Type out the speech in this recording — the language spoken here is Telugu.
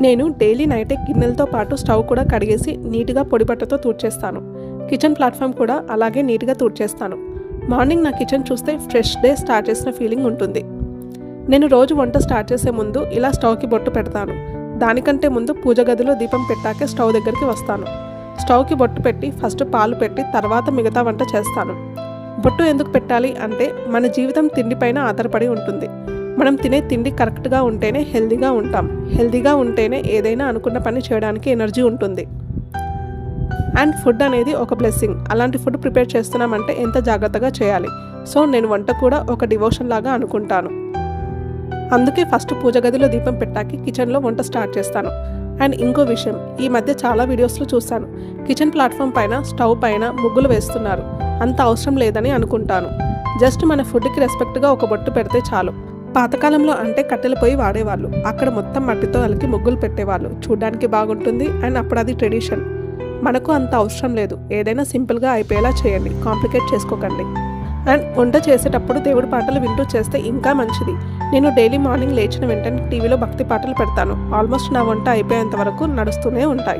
నేను డైలీ నైటే గిన్నెలతో పాటు స్టవ్ కూడా కడిగేసి నీట్గా పొడిబట్టతో తూడ్చేస్తాను. కిచెన్ ప్లాట్ఫామ్ కూడా అలాగే నీట్గా తూడ్చేస్తాను. మార్నింగ్ నా కిచెన్ చూస్తే ఫ్రెష్ డే స్టార్ట్ చేసిన ఫీలింగ్ ఉంటుంది. నేను రోజు వంట స్టార్ట్ చేసే ముందు ఇలా స్టవ్కి బొట్టు పెడతాను. దానికంటే ముందు పూజ గదిలో దీపం పెట్టాకే స్టవ్ దగ్గరికి వస్తాను. స్టవ్కి బొట్టు పెట్టి ఫస్ట్ పాలు పెట్టి తర్వాత మిగతా వంట చేస్తాను. బొట్టు ఎందుకు పెట్టాలి అంటే మన జీవితం తిండిపైన ఆధారపడి ఉంటుంది. మనం తినే తిండి కరెక్ట్గా ఉంటేనే హెల్దీగా ఉంటాం. హెల్దీగా ఉంటేనే ఏదైనా అనుకున్న పని చేయడానికి ఎనర్జీ ఉంటుంది. అండ్ ఫుడ్ అనేది ఒక బ్లెస్సింగ్. అలాంటి ఫుడ్ ప్రిపేర్ చేస్తున్నామంటే ఎంత జాగ్రత్తగా చేయాలి? సో నేను వంట కూడా ఒక డివోషన్ లాగా అనుకుంటాను. అందుకే ఫస్ట్ పూజ గదిలో దీపం పెట్టాకి కిచెన్లో వంట స్టార్ట్ చేస్తాను. అండ్ ఇంకో విషయం ఈ మధ్య చాలా వీడియోస్లో చూశాను. కిచెన్ ప్లాట్ఫామ్ పైన స్టవ్ పైన ముగ్గులు వేస్తున్నారు. అంత అవసరం లేదని అనుకుంటాను. జస్ట్ మన ఫుడ్కి రెస్పెక్ట్గా ఒక బొట్టు పెడితే చాలు. పాతకాలంలో అంటే కట్టెల పొయ్యి వాడేవాళ్ళు. అక్కడ మొత్తం మట్టితో అలికి ముగ్గులు పెట్టేవాళ్ళు. చూడడానికి బాగుంటుంది అండ్ అప్పుడు అది ట్రెడిషన్. మనకు అంత అవసరం లేదు. ఏదైనా సింపుల్గా అయిపోయేలా చేయండి. కాంప్లికేట్ చేసుకోకండి. అండ్ వంట చేసేటప్పుడు దేవుడి పాటలు వింటూ చేస్తే ఇంకా మంచిది. నేను డైలీ మార్నింగ్ లేచిన వెంటనే టీవీలో భక్తి పాటలు పెడతాను. ఆల్మోస్ట్ నా వంట అయిపోయేంత వరకు నడుస్తూనే ఉంటాయి.